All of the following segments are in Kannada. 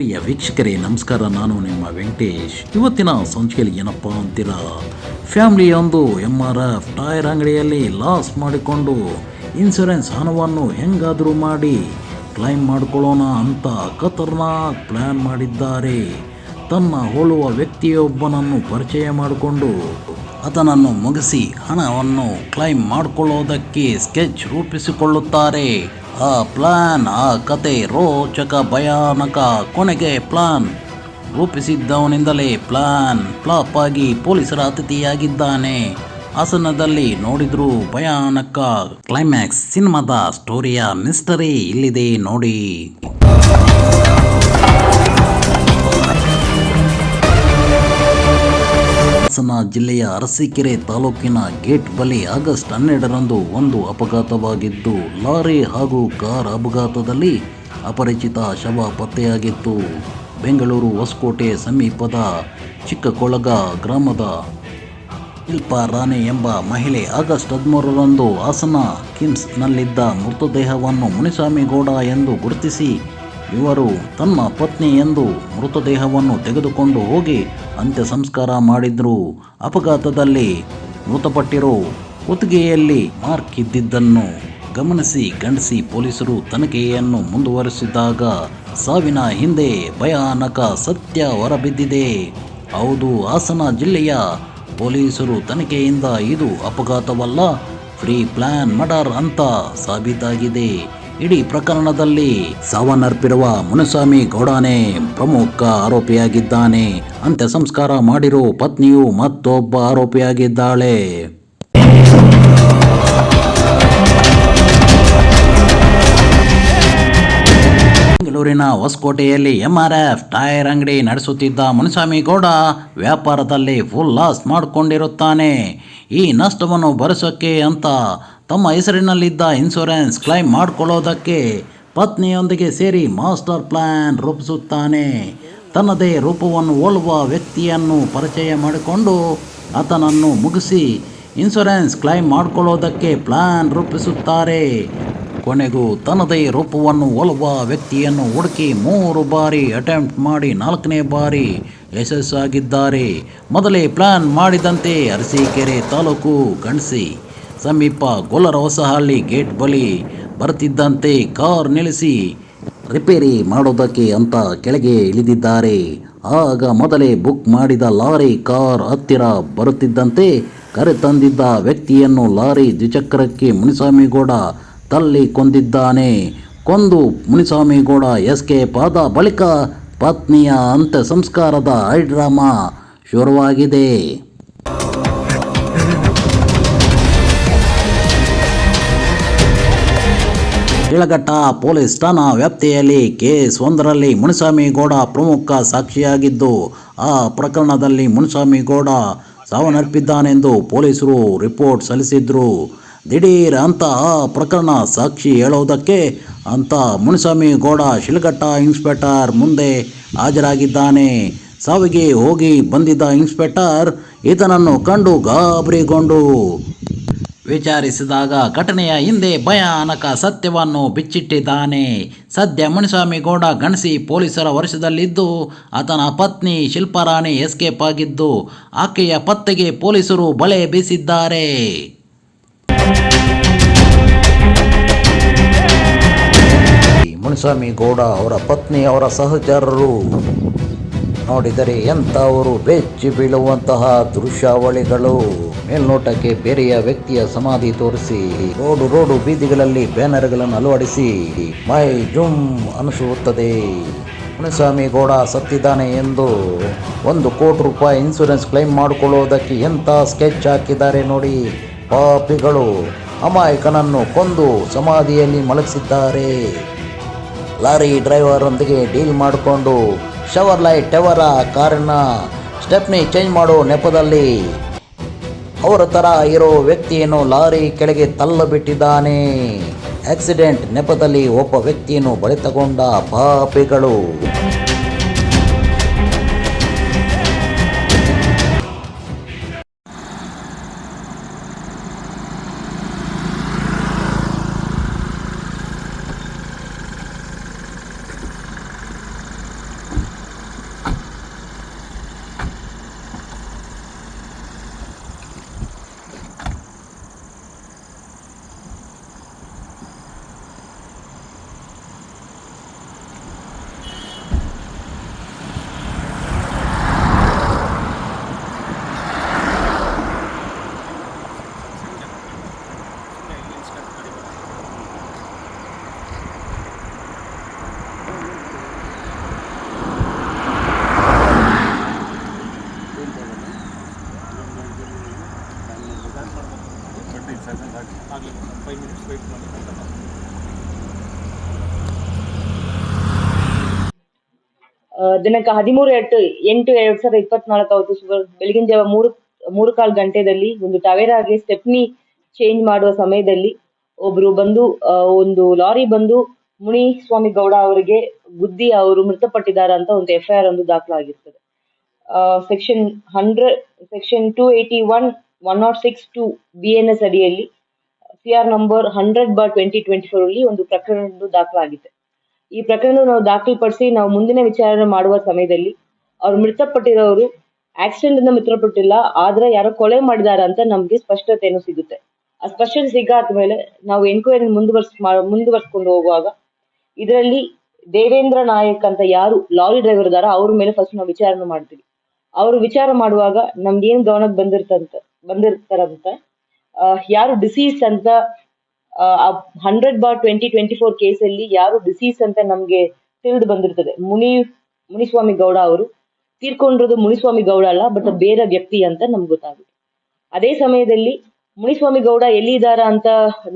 ಪ್ರಿಯ ವೀಕ್ಷಕರೇ, ನಮಸ್ಕಾರ. ನಾನು ನಿಮ್ಮ ವೆಂಕಟೇಶ್. ಇವತ್ತಿನ ಸಂಚಿಕೆಯಲ್ಲಿ ಏನಪ್ಪ ಅಂತೀರ? ಫ್ಯಾಮಿಲಿಯೊಂದು ಎಂ ಆರ್ ಎಫ್ ಟೈರ್ ಅಂಗಡಿಯಲ್ಲಿ ಲಾಸ್ ಮಾಡಿಕೊಂಡು ಇನ್ಸೂರೆನ್ಸ್ ಹಣವನ್ನು ಹೆಂಗಾದರೂ ಮಾಡಿ ಕ್ಲೈಮ್ ಮಾಡಿಕೊಳ್ಳೋಣ ಅಂತ ಖತರ್ನಾಕ್ ಪ್ಲ್ಯಾನ್ ಮಾಡಿದ್ದಾರೆ. ತನ್ನ ಹೋಲುವ ವ್ಯಕ್ತಿಯೊಬ್ಬನನ್ನು ಪರಿಚಯ ಮಾಡಿಕೊಂಡು ಅದನನ್ನು ಮುಗಿಸಿ ಹಣವನ್ನು ಕ್ಲೈಮ್ ಮಾಡಿಕೊಳ್ಳೋದಕ್ಕೆ ಸ್ಕೆಚ್ ರೂಪಿಸಿಕೊಳ್ಳುತ್ತಾರೆ. ಆ ಪ್ಲಾನ್, ಆ ಕತೆ ರೋಚಕ, ಭಯಾನಕ, ಕೊನೆಗೆ ಪ್ಲಾನ್ ರೂಪಿಸಿದ್ದವನಿಂದಲೇ ಪ್ಲಾನ್ ಫ್ಲಾಪ್ ಆಗಿ ಪೊಲೀಸರ ಅತಿಥಿಯಾಗಿದ್ದಾನೆ. ಹಾಸನದಲ್ಲಿ ನೋಡಿದ್ರು ಭಯಾನಕ ಕ್ಲೈಮ್ಯಾಕ್ಸ್ ಸಿನಿಮಾದ ಸ್ಟೋರಿಯ ಮಿಸ್ಟರಿ ಇಲ್ಲಿದೆ ನೋಡಿ. ಹಾಸನ ಜಿಲ್ಲೆಯ ಅರಸೀಕೆರೆ ತಾಲೂಕಿನ ಗೇಟ್ ಬಳಿ ಆಗಸ್ಟ್ ಹನ್ನೆರಡರಂದು ಒಂದು ಅಪಘಾತವಾಗಿದ್ದು, ಲಾರಿ ಹಾಗೂ ಕಾರ್ ಅಪಘಾತದಲ್ಲಿ ಅಪರಿಚಿತ ಶವ ಪತ್ತೆಯಾಗಿತ್ತು. ಬೆಂಗಳೂರು ಹೊಸಕೋಟೆ ಸಮೀಪದ ಚಿಕ್ಕಕೊಳಗ ಗ್ರಾಮದ ಶಿಲ್ಪ ರಾಣೆ ಎಂಬ ಮಹಿಳೆ ಆಗಸ್ಟ್ ಹದಿಮೂರರಂದು ಹಾಸನ ಕಿಮ್ಸ್ನಲ್ಲಿದ್ದ ಮೃತದೇಹವನ್ನು ಮುನಿಸ್ವಾಮಿಗೌಡ ಎಂದು ಗುರುತಿಸಿ ಇವರು ತನ್ನ ಪತ್ನಿ ಎಂದು ಮೃತದೇಹವನ್ನು ತೆಗೆದುಕೊಂಡು ಹೋಗಿ ಅಂತ್ಯ ಸಂಸ್ಕಾರ ಮಾಡಿದ್ರು. ಅಪಘಾತದಲ್ಲಿ ಮೃತಪಟ್ಟಿರೋ ಕುತ್ತಿಗೆಯಲ್ಲಿ ಮಾರ್ಕ್ ಇದ್ದಿದ್ದನ್ನು ಗಮನಿಸಿ ಗಂಡಿಸಿ ಪೊಲೀಸರು ತನಿಖೆಯನ್ನು ಮುಂದುವರಿಸಿದಾಗ ಸಾವಿನ ಹಿಂದೆ ಭಯಾನಕ ಸತ್ಯ ಹೊರಬಿದ್ದಿದೆ. ಹೌದು, ಹಾಸನ ಜಿಲ್ಲೆಯ ಪೊಲೀಸರು ತನಿಖೆಯಿಂದ ಇದು ಅಪಘಾತವಲ್ಲ, ಫ್ರೀ ಪ್ಲ್ಯಾನ್ ಮರ್ಡರ್ ಅಂತ ಸಾಬೀತಾಗಿದೆ. ಇಡೀ ಪ್ರಕರಣದಲ್ಲಿ ಸಾವನ್ನರ್ಪಿರುವ ಮುನಿಸ್ವಾಮಿ ಗೌಡನೇ ಪ್ರಮುಖ ಆರೋಪಿಯಾಗಿದ್ದಾನೆ. ಅಂತ್ಯ ಸಂಸ್ಕಾರ ಮಾಡಿರೋ ಪತ್ನಿಯು ಮತ್ತೊಬ್ಬ ಆರೋಪಿಯಾಗಿದ್ದಾಳೆ. ಬೆಂಗಳೂರಿನ ಹೊಸಕೋಟೆಯಲ್ಲಿ ಎಂಆರ್ಎಫ್ ಟೈರ್ ಅಂಗಡಿ ನಡೆಸುತ್ತಿದ್ದ ಮುನಿಸ್ವಾಮಿ ಗೌಡ ವ್ಯಾಪಾರದಲ್ಲಿ ಫುಲ್ ಲಾಸ್ ಮಾಡಿಕೊಂಡಿರುತ್ತಾನೆ. ಈ ನಷ್ಟವನ್ನು ಭರಿಸೋಕ್ಕೆ ಅಂತ ತಮ್ಮ ಹೆಸರಿನಲ್ಲಿದ್ದ ಇನ್ಶೂರೆನ್ಸ್ ಕ್ಲೈಮ್ ಮಾಡಿಕೊಳ್ಳೋದಕ್ಕೆ ಪತ್ನಿಯೊಂದಿಗೆ ಸೇರಿ ಮಾಸ್ಟರ್ ಪ್ಲ್ಯಾನ್ ರೂಪಿಸುತ್ತಾನೆ. ತನ್ನದೇ ರೂಪವನ್ನು ಹೋಲುವ ವ್ಯಕ್ತಿಯನ್ನು ಪರಿಚಯ ಮಾಡಿಕೊಂಡು ಆತನನ್ನು ಮುಗಿಸಿ ಇನ್ಶೂರೆನ್ಸ್ ಕ್ಲೈಮ್ ಮಾಡಿಕೊಳ್ಳೋದಕ್ಕೆ ಪ್ಲಾನ್ ರೂಪಿಸುತ್ತಾರೆ. ಕೊನೆಗೂ ತನ್ನದೇ ರೂಪವನ್ನು ಹೋಲುವ ವ್ಯಕ್ತಿಯನ್ನು ಹುಡುಕಿ ಮೂರು ಬಾರಿ ಅಟೆಂಪ್ಟ್ ಮಾಡಿ ನಾಲ್ಕನೇ ಬಾರಿ ಯಶಸ್ಸಾಗಿದ್ದಾರೆ. ಮೊದಲೇ ಪ್ಲಾನ್ ಮಾಡಿದಂತೆ ಅರಸೀಕೆರೆ ತಾಲೂಕು ಗಣಸಿ ಸಮೀಪ ಗೊಲ್ಲರ ಹೊಸಹಳ್ಳಿ ಗೇಟ್ ಬಳಿ ಬರುತ್ತಿದ್ದಂತೆ ಕಾರ್ ನಿಲ್ಲಿಸಿ ರಿಪೇರಿ ಮಾಡೋದಕ್ಕೆ ಅಂತ ಕೆಳಗೆ ಇಳಿದಿದ್ದಾರೆ. ಆಗ ಮೊದಲೇ ಬುಕ್ ಮಾಡಿದ ಲಾರಿ ಕಾರ್ ಹತ್ತಿರ ಬರುತ್ತಿದ್ದಂತೆ ಕರೆ ತಂದಿದ್ದ ವ್ಯಕ್ತಿಯನ್ನು ಲಾರಿ ದ್ವಿಚಕ್ರಕ್ಕೆ ಮುನಿಸ್ವಾಮಿಗೌಡ ತಲ್ಲಿ ಕೊಂದಿದ್ದಾನೆ ಕೊಂದು ಮುನಿಸ್ವಾಮಿಗೌಡ ಎಸ್ಕೇಪ್ ಪಾದ ಬಳಿಕ ಪತ್ನಿಯ ಅಂತ್ಯ ಸಂಸ್ಕಾರದ ಹೈಡ್ರಾಮಾ ಶುರುವಾಗಿದೆ. ಶಿಳಘಟ್ಟ ಪೊಲೀಸ್ ಠಾಣಾ ವ್ಯಾಪ್ತಿಯಲ್ಲಿ ಕೇಸ್ ಒಂದರಲ್ಲಿ ಮುನಿಸ್ವಾಮಿಗೌಡ ಪ್ರಮುಖ ಸಾಕ್ಷಿಯಾಗಿದ್ದು, ಆ ಪ್ರಕರಣದಲ್ಲಿ ಮುನಿಸ್ವಾಮಿಗೌಡ ಸಾವನ್ನಪ್ಪಿದ್ದಾನೆಂದು ಪೊಲೀಸರು ರಿಪೋರ್ಟ್ ಸಲ್ಲಿಸಿದ್ರು. ದಿಢೀರ್ ಅಂತ ಆ ಪ್ರಕರಣ ಸಾಕ್ಷಿ ಹೇಳೋದಕ್ಕೆ ಅಂತ ಮುನಿಸ್ವಾಮಿಗೌಡ ಶಿಳಘಟ್ಟ ಇನ್ಸ್ಪೆಕ್ಟರ್ ಮುಂದೆ ಹಾಜರಾಗಿದ್ದಾನೆ. ಸಾವಿಗೆ ಹೋಗಿ ಬಂದಿದ್ದ ಇನ್ಸ್ಪೆಕ್ಟರ್ ಈತನನ್ನು ಕಂಡು ಗಾಬರಿಗೊಂಡು ವಿಚಾರಿಸಿದಾಗ ಘಟನೆಯ ಹಿಂದೆ ಭಯಾನಕ ಸತ್ಯವನ್ನು ಬಿಚ್ಚಿಟ್ಟಿದ್ದಾನೆ. ಸದ್ಯ ಮುನಿಸ್ವಾಮಿಗೌಡ ಗಣಸಿ ಪೊಲೀಸರ ವರ್ಷದಲ್ಲಿದ್ದು, ಆತನ ಪತ್ನಿ ಶಿಲ್ಪಾರಾಣಿ ಎಸ್ಕೇಪ್ ಆಗಿದ್ದು, ಆಕೆಯ ಪತ್ತೆಗೆ ಪೊಲೀಸರು ಬಲೆ ಬೀಸಿದ್ದಾರೆ. ಮುನಿಸ್ವಾಮಿಗೌಡ ಅವರ ಪತ್ನಿ ಅವರ ಸಹಚರರು ನೋಡಿದರೆ ಎಂಥವರು ಬೆಚ್ಚಿ ಬೀಳುವಂತಹ ದೃಶ್ಯಾವಳಿಗಳು. ಮೇಲ್ನೋಟಕ್ಕೆ ಬೇರೆಯ ವ್ಯಕ್ತಿಯ ಸಮಾಧಿ ತೋರಿಸಿ, ರೋಡು ರೋಡು ಬೀದಿಗಳಲ್ಲಿ ಬ್ಯಾನರ್ಗಳನ್ನು ಅಳವಡಿಸಿ, ಮೈ ಜುಮ್ ಅನಿಸುತ್ತದೆ. ಮುನಿಸ್ವಾಮಿ ಗೌಡ ಸತ್ತಿದ್ದಾನೆ ಎಂದು ಒಂದು ಕೋಟಿ ರೂಪಾಯಿ ಇನ್ಸೂರೆನ್ಸ್ ಕ್ಲೈಮ್ ಮಾಡಿಕೊಳ್ಳುವುದಕ್ಕೆ ಎಂಥ ಸ್ಕೆಚ್ ಹಾಕಿದ್ದಾರೆ ನೋಡಿ. ಪಾಪಿಗಳು ಅಮಾಯಕನನ್ನು ಕೊಂದು ಸಮಾಧಿಯಲ್ಲಿ ಮಲಗಿಸಿದ್ದಾರೆ. ಲಾರಿ ಡ್ರೈವರೊಂದಿಗೆ ಡೀಲ್ ಮಾಡಿಕೊಂಡು ಶವರ್ ಲೈಟ್ ಟವರ ಕಾರಿನ ಸ್ಟೆಪ್ನಿ ಚೇಂಜ್ ಮಾಡೋ ನೆಪದಲ್ಲಿ ಅವರ ತರ ಇರೋ ವ್ಯಕ್ತಿಯನ್ನು ಲಾರಿ ಕೆಳಗೆ ತಳ್ಳಬಿಟ್ಟಿದ್ದಾನೆ. ಆಕ್ಸಿಡೆಂಟ್ ನೆಪದಲ್ಲಿ ಒಬ್ಬ ವ್ಯಕ್ತಿಯನ್ನು ಆಗ್ತಿದೆ ಸರ್ ಆಗಲಿ ಫೈವ್ ಮಿನಿಟ್ಸ್ ದಿನಾಂಕ ಹದಿಮೂರು ಎಂಟು ಎಂಟು ಎರಡ್ ಸಾವಿರದ ಇಪ್ಪತ್ನಾಲ್ಕು ಅವತ್ತು ಬೆಳಗಿನ ಜಾವ ಮೂರು ಮೂರು ಕಾಲು ಗಂಟೆದಲ್ಲಿ ಒಂದು ಟವೇರಾಗೆ ಸ್ಟೆಪ್ನಿ ಚೇಂಜ್ ಮಾಡುವ ಸಮಯದಲ್ಲಿ ಒಬ್ರು ಬಂದು ಒಂದು ಲಾರಿ ಬಂದು ಮುನಿ ಸ್ವಾಮಿ ಗೌಡ ಅವರಿಗೆ ಗುದ್ದಿ ಅವರು ಮೃತಪಟ್ಟಿದ್ದಾರೆ ಅಂತ ಒಂದು ಎಫ್ಐಆರ್ ಒಂದು ದಾಖಲಾಗಿರ್ತದೆ. Section hundred section two eighty one one not six two B S ಅಡಿಯಲ್ಲಿ C R number hundred bar twenty twenty four ಅಲ್ಲಿ ಒಂದು ಪ್ರಕರಣದ್ದು ದಾಖಲಾಗಿದೆ. ಈ ಪ್ರಕರಣ ನಾವು ದಾಖಲುಪಡಿಸಿ, ನಾವು ಮುಂದಿನ ವಿಚಾರಣೆ ಮಾಡುವ ಸಮಯದಲ್ಲಿ, ಅವ್ರು ಮೃತಪಟ್ಟಿರೋರು ಆಕ್ಸಿಡೆಂಟ್ ಇಂದ ಮೃತಪಟ್ಟಿಲ್ಲ, ಆದ್ರೆ ಯಾರೋ ಕೊಲೆ ಮಾಡಿದಾರ ಅಂತ ನಮ್ಗೆ ಸ್ಪಷ್ಟತೆಯನ್ನು ಸಿಗುತ್ತೆ. ಆ ಸ್ಪಷ್ಟತೆ ಸಿಗಾದ ಮೇಲೆ ನಾವು ಎನ್ಕ್ವೈರಿ ಮುಂದುವರ್ಸ್ ಮುಂದುವರ್ಸ್ಕೊಂಡು ಹೋಗುವಾಗ, ಇದರಲ್ಲಿ ದೇವೇಂದ್ರ ನಾಯಕ್ ಅಂತ ಯಾರು ಲಾರಿ ಡ್ರೈವರ್ ಇದಾರ ಅವ್ರ ಮೇಲೆ ಫಸ್ಟ್ ನಾವು ವಿಚಾರಣೆ ಮಾಡ್ತೀವಿ. ಅವರು ವಿಚಾರ ಮಾಡುವಾಗ ನಮ್ಗೇನು ಗಮನಕ್ಕೆ ಬಂದಿರ್ತಂತ, ಬಂದಿರ್ತಾರಂತ ಯಾರು ಡಿಸೀಸ್ ಅಂತ hundred bar twenty twenty four ಕೇಸಲ್ಲಿ ಯಾರು ಡಿಸೀಸ್ ಅಂತ ನಮ್ಗೆ ತಿಳಿದು ಬಂದಿರ್ತದೆ. ಮುನಿ, ಮುನಿಸ್ವಾಮಿ ಗೌಡ ಅವರು. ತೀರ್ಕೊಂಡಿರೋದು ಮುನಿಸ್ವಾಮಿ ಗೌಡ ಅಲ್ಲ ಬಟ್ ಬೇರೆ ವ್ಯಕ್ತಿ ಅಂತ ನಮ್ಗೆ ಗೊತ್ತಾಗುತ್ತೆ. ಅದೇ ಸಮಯದಲ್ಲಿ ಮುನಿಸ್ವಾಮಿ ಗೌಡ ಎಲ್ಲಿ ಇದಾರ ಅಂತ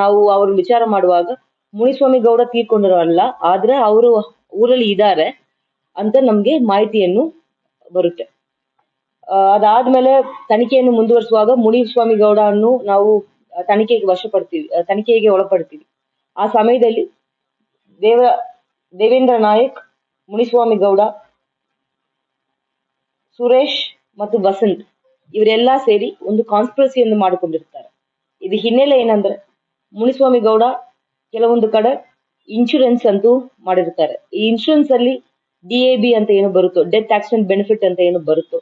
ನಾವು ಅವ್ರ ವಿಚಾರ ಮಾಡುವಾಗ ಮುನಿಸ್ವಾಮಿ ಗೌಡ ತೀರ್ಕೊಂಡಿರೋಲ್ಲ ಆದ್ರೆ ಅವರು ಊರಲ್ಲಿ ಇದ್ದಾರೆ ಅಂತ ನಮ್ಗೆ ಮಾಹಿತಿಯನ್ನು ಬರುತ್ತೆ. ಅದಾದ್ಮೇಲೆ ತನಿಖೆಯನ್ನು ಮುಂದುವರಿಸುವಾಗ ಮುನಿಸ್ವಾಮಿ ಗೌಡ ಅನ್ನು ನಾವು ತನಿಖೆಗೆ ವಶಪಡ್ತೀವಿ ಪಡ್ತೀವಿ ತನಿಖೆಗೆ ಒಳಪಡ್ತೀವಿ. ಆ ಸಮಯದಲ್ಲಿ ದೇವ, ದೇವೇಂದ್ರ ನಾಯಕ್, ಮುನಿಸ್ವಾಮಿ ಗೌಡ, ಸುರೇಶ್ ಮತ್ತು ವಸಂತ್ ಇವರೆಲ್ಲ ಸೇರಿ ಒಂದು ಕಾನ್ಸ್ಪಿರಸಿಯನ್ನು ಮಾಡಿಕೊಂಡಿರ್ತಾರೆ. ಇದು ಹಿನ್ನೆಲೆ ಏನಂದ್ರೆ ಮುನಿಸ್ವಾಮಿ ಗೌಡ ಕೆಲವೊಂದು ಕಡೆ ಇನ್ಶೂರೆನ್ಸ್ ಅಂತೂ ಮಾಡಿರ್ತಾರೆ. ಈ ಇನ್ಶೂರೆನ್ಸ್ ಅಲ್ಲಿ ಡಿ ಎ ಬಿ ಅಂತ ಏನು ಬರುತ್ತೋ ಡೆತ್ ಆಕ್ಸಿಡೆಂಟ್ ಬೆನಿಫಿಟ್ ಅಂತ ಏನು ಬರುತ್ತೋ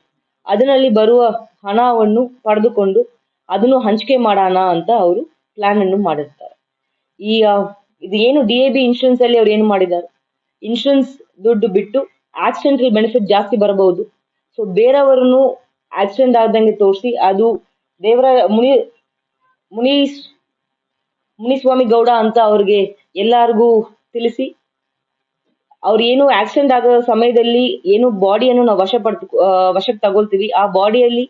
ಅದರಲ್ಲಿ ಬರುವ ಹಣವನ್ನು ಪಡೆದುಕೊಂಡು ಅದನ್ನು ಹಂಚಿಕೆ ಮಾಡೋಣ ಅಂತ ಅವರು ಪ್ಲಾನ್ ಅನ್ನು ಮಾಡಿರ್ತಾರೆ. ಈ ಇದು ಏನು ಡಿ ಎ ಬಿ ಇನ್ಶೂರೆನ್ಸ್ ಅಲ್ಲಿ ಅವ್ರು ಏನು ಮಾಡಿದ್ದಾರೆ? ಇನ್ಶೂರೆನ್ಸ್ ದುಡ್ಡು ಬಿಟ್ಟು ಆಕ್ಸಿಡೆಂಟಲ್ ಬೆನಿಫಿಟ್ ಜಾಸ್ತಿ ಬರಬಹುದು ಸೊ ಬೇರೆಯವರನ್ನು ಆಕ್ಸಿಡೆಂಟ್ ಆದಂಗೆ ತೋರಿಸಿ ಅದು ದೇವರ ಮುನಿ ಮುನಿ ಮುನಿಸ್ವಾಮಿ ಗೌಡ ಅಂತ ಅವ್ರಿಗೆ ಎಲ್ಲರಿಗೂ ತಿಳಿಸಿ ಅವ್ರು ಏನು ಆಕ್ಸಿಡೆಂಟ್ ಆಗೋ ಸಮಯದಲ್ಲಿ ಏನು ಬಾಡಿಯನ್ನು ನಾವು ವಶ ಪಡ್ ವಶಕ್ಕೆ ತಗೊಳ್ತೀವಿ. ಆ ಬಾಡಿಯಲ್ಲಿ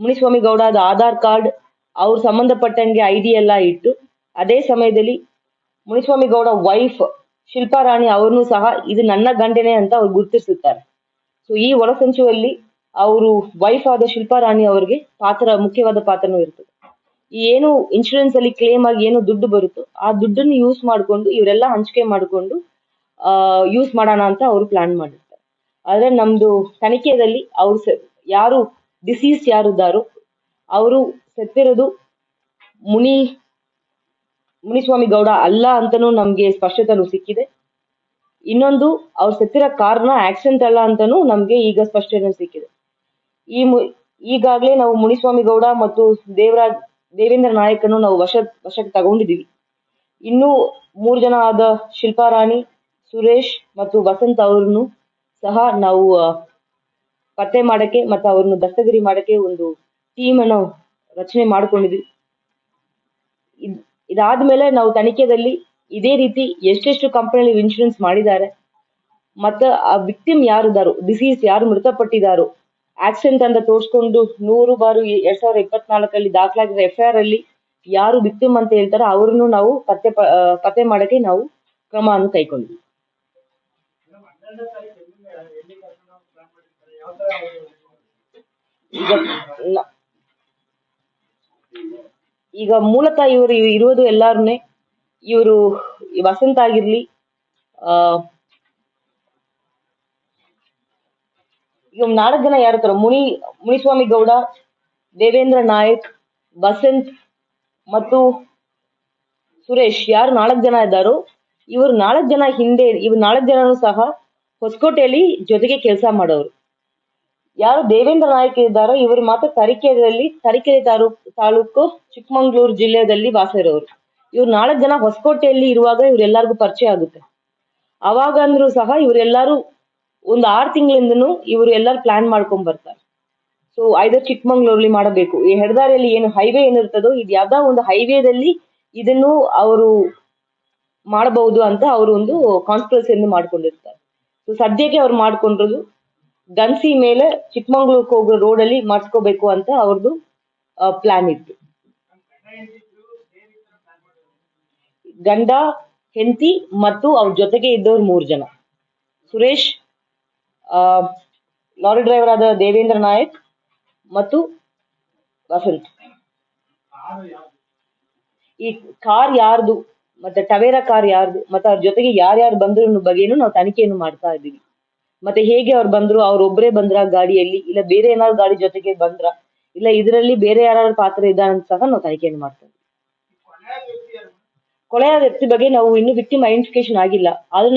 ಮುನಿಸ್ವಾಮಿ ಗೌಡದ ಆಧಾರ್ ಕಾರ್ಡ್, ಅವ್ರ ಸಂಬಂಧಪಟ್ಟಂಗೆ ಐ ಡಿ ಎಲ್ಲ ಇಟ್ಟು, ಅದೇ ಸಮಯದಲ್ಲಿ ಮುನಿಸ್ವಾಮಿ ಗೌಡ ವೈಫ್ ಶಿಲ್ಪಾ ರಾಣಿ ಅವ್ರನ್ನೂ ಸಹ ಇದು ನನ್ನ ಗಂಡನೇ ಅಂತ ಅವ್ರು ಗುರುತಿಸುತ್ತಾರೆ. ಸೊ ಈ ಒಳಸಂಚುವಲ್ಲಿ ಅವರು ವೈಫ್ ಆದ ಶಿಲ್ಪಾ ರಾಣಿ ಅವರಿಗೆ ಪಾತ್ರ, ಮುಖ್ಯವಾದ ಪಾತ್ರನೂ ಇರ್ತದೆ. ಏನು ಇನ್ಶೂರೆನ್ಸ್ ಅಲ್ಲಿ ಕ್ಲೇಮ್ ಆಗಿ ಏನು ದುಡ್ಡು ಬರುತ್ತೋ, ಆ ದುಡ್ಡನ್ನು ಯೂಸ್ ಮಾಡಿಕೊಂಡು, ಇವರೆಲ್ಲ ಹಂಚಿಕೆ ಮಾಡಿಕೊಂಡು ಯೂಸ್ ಮಾಡೋಣ ಅಂತ ಅವರು ಪ್ಲಾನ್ ಮಾಡಿರ್ತಾರೆ. ಆದರೆ ನಮ್ದು ತನಿಖೆಯಲ್ಲಿ ಅವ್ರು ಯಾರು ಡಿಸೀಸ್ ಯಾರಿದ್ದಾರೋ ಅವರು ಸತ್ತಿರೋದು ಮುನಿ, ಮುನಿಸ್ವಾಮಿ ಗೌಡ ಅಲ್ಲ ಅಂತಲೂ ನಮ್ಗೆ ಸ್ಪಷ್ಟತನೂ ಸಿಕ್ಕಿದೆ. ಇನ್ನೊಂದು ಅವ್ರು ಸತ್ತಿರೋ ಕಾರಣ ಆಕ್ಸಿಡೆಂಟ್ ಅಲ್ಲ ಅಂತಾನೂ ನಮಗೆ ಈಗ ಸ್ಪಷ್ಟತೆ ಸಿಕ್ಕಿದೆ. ಈ ಮು, ಈಗಾಗಲೇ ನಾವು ಮುನಿಸ್ವಾಮಿ ಗೌಡ ಮತ್ತು ದೇವರಾಜ್ ದೇವೇಂದ್ರ ನಾಯಕನು ನಾವು ವಶ, ವಶಕ್ಕೆ ತಗೊಂಡಿದ್ದೀವಿ. ಇನ್ನೂ ಮೂರು ಜನ ಆದ ಶಿಲ್ಪಾ ರಾಣಿ ಸುರೇಶ್ ಮತ್ತು ವಸಂತ್ ಅವ್ರನ್ನು ಸಹ ನಾವು ಪತ್ತೆ ಮಾಡಕ್ಕೆ ಮತ್ತು ಅವ್ರನ್ನು ದಸ್ತಗಿರಿ ಮಾಡಕ್ಕೆ ಒಂದು ಟೀಮ್ ಅನ್ನು ರಚನೆ ಮಾಡ್ಕೊಂಡಿದ್ವಿ. ಇದ್- ಇದಾದ್ಮೇಲೆ ನಾವು ತನಿಖೆದಲ್ಲಿ ಇದೇ ರೀತಿ ಎಷ್ಟೆಷ್ಟು ಕಂಪನಿಲಿ ಇನ್ಶೂರೆನ್ಸ್ ಮಾಡಿದ್ದಾರೆ, ಮತ್ತು ಆ ವಿಕ್ಟಿಮ್ ಯಾರಿದ್ದಾರೋ ಡಿಸೀಸ್ ಯಾರು, ಮೃತಪಟ್ಟಿದ್ದಾರೋ ಆಕ್ಸಿಡೆಂಟ್ ಅಂತ ತೋರಿಸ್ಕೊಂಡು ನೂರು ಬಾರು ಎರಡ್ ಸಾವಿರದ ಇಪ್ಪತ್ನಾಲ್ಕರಲ್ಲಿ ದಾಖಲಾಗಿರೋ ಎಫ್ ಐ ಆರ್ ಅಲ್ಲಿ ಯಾರು ವಿಕ್ಟಿಮ್ ಅಂತ ಹೇಳ್ತಾರೋ ಅವ್ರನ್ನು ನಾವು ಪತ್ತೆ ಪತ್ತೆ ಮಾಡಕ್ಕೆ ನಾವು ಕ್ರಮವನ್ನು ಕೈಗೊಂಡ್ವಿ ಈಗ ಈಗ ಮೂಲತಃ ಇವರು ಇರೋದು ಎಲ್ಲಾರನ್ನೇ ಇವರು ವಸಂತ ಆಗಿರ್ಲಿ, ಆ ಈಗ ನಾಲ್ಕು ಜನ ಯಾರ ತರ ಮುನಿ, ಮುನಿಸ್ವಾಮಿ ಗೌಡ, ದೇವೇಂದ್ರ ನಾಯಕ್ ವಸಂತ್ ಮತ್ತು ಸುರೇಶ್, ಯಾರು ನಾಲ್ಕು ಜನ ಇದ್ದಾರೋ, ಇವರು ನಾಲ್ಕು ಜನ ಹಿಂದೆ, ಇವ್ರು ನಾಲ್ಕು ಜನನು ಸಹ ಹೊಸಕೋಟೆಯಲ್ಲಿ ಜೊತೆಗೆ ಕೆಲಸ ಮಾಡೋರು. ಯಾರು ದೇವೇಂದ್ರ ನಾಯಕ್ ಇದ್ದಾರೋ ಇವರು ಮಾತ್ರ ತರೀಕೆರೆಯಲ್ಲಿ, ತರೀಕೆರೆ ತಾಲೂಕು ತಾಲೂಕು ಚಿಕ್ಕಮಂಗ್ಳೂರು ಜಿಲ್ಲೆಯಲ್ಲಿ ವಾಸ ಇರೋರು. ಇವ್ರು ನಾಲ್ಕು ಜನ ಹೊಸಕೋಟೆಯಲ್ಲಿ ಇರುವಾಗ ಇವ್ರೆಲ್ಲರಿಗೂ ಪರಿಚಯ ಆಗುತ್ತೆ. ಅವಾಗ ಅಂದ್ರೂ ಸಹ ಇವರೆಲ್ಲರೂ ಒಂದು ಆರು ತಿಂಗಳಿಂದನು ಇವರು ಎಲ್ಲರೂ ಪ್ಲಾನ್ ಮಾಡ್ಕೊಂಡ್ ಬರ್ತಾರೆ. ಸೊ ಐದರ್ ಚಿಕ್ಕಮಂಗ್ಳೂರಲ್ಲಿ ಮಾಡಬೇಕು. ಈ ಹೆಡದಾರಿಯಲ್ಲಿ ಏನು ಹೈವೇ ಏನಿರ್ತದೋ, ಇದು ಯಾವ್ದೋ ಒಂದು ಹೈವೇದಲ್ಲಿ ಇದನ್ನು ಅವರು ಮಾಡಬಹುದು ಅಂತ ಅವರು ಒಂದು ಕಾನ್ಸ್ಪಿರಸಿಯನ್ನು ಮಾಡ್ಕೊಂಡಿರ್ತಾರೆ. ಸೊ ಸದ್ಯಕ್ಕೆ ಅವ್ರು ಮಾಡ್ಕೊಂಡಿರೋದು ಗನ್ಸಿ ಮೇಲೆ ಚಿಕ್ಕಮಂಗ್ಳೂರ್ಗೆ ಹೋಗೋ ರೋಡಲ್ಲಿ ಮಾಡಿಸ್ಕೋಬೇಕು ಅಂತ ಅವ್ರದ್ದು ಪ್ಲಾನ್ ಇತ್ತು. ಗಂಡ, ಹೆಂಡತಿ ಮತ್ತು ಅವ್ರ ಜೊತೆಗೆ ಇದ್ದವ್ರು ಮೂರು ಜನ. ಸುರೇಶ್ ಲಾರಿ ಡ್ರೈವರ್ ಆದ ದೇವೇಂದ್ರ ನಾಯಕ್ ಮತ್ತು ವಸಂತ್ ಈ ಕಾರ್ ಯಾರ್ದು? ಮತ್ತೆ ಟವೇರಾ ಕಾರ್ ಯಾರ್ದು, ಮತ್ತೆ ಅವ್ರ ಜೊತೆಗೆ ಯಾರ್ಯಾರು ಬಂದ್ರು ಬಗ್ಗೆನೂ ನಾವು ತನಿಖೆಯನ್ನು ಮಾಡ್ತಾ ಇದ್ದೀವಿ. ಮತ್ತೆ ಹೇಗೆ ಅವ್ರು ಬಂದ್ರು ಅವ್ರೊಬ್ರೇ ಬಂದ್ರ ಗಾಡಿಯಲ್ಲಿ, ಇಲ್ಲ ಬೇರೆ ಏನಾದ್ರು ಗಾಡಿ ಜೊತೆಗೆ ಬಂದ್ರ, ಇಲ್ಲ ಇದರಲ್ಲಿ ಬೇರೆ ಯಾರು ಪಾತ್ರ ಇದ್ದ ಅಂತ ಸಹ ನಾವು ತನಿಖೆಯನ್ನು ಮಾಡ್ತಾ ಇದ್ದೀವಿ. ಕೊಲೆಯ ವ್ಯಕ್ತಿ ಬಗ್ಗೆ ನಾವು ಇನ್ನೂ ವಿಕ್ಟಿಮ್ ಐಡೆಂಟಿಫಿಕೇಶನ್ ಆಗಿಲ್ಲ. ಆದ್ರೂ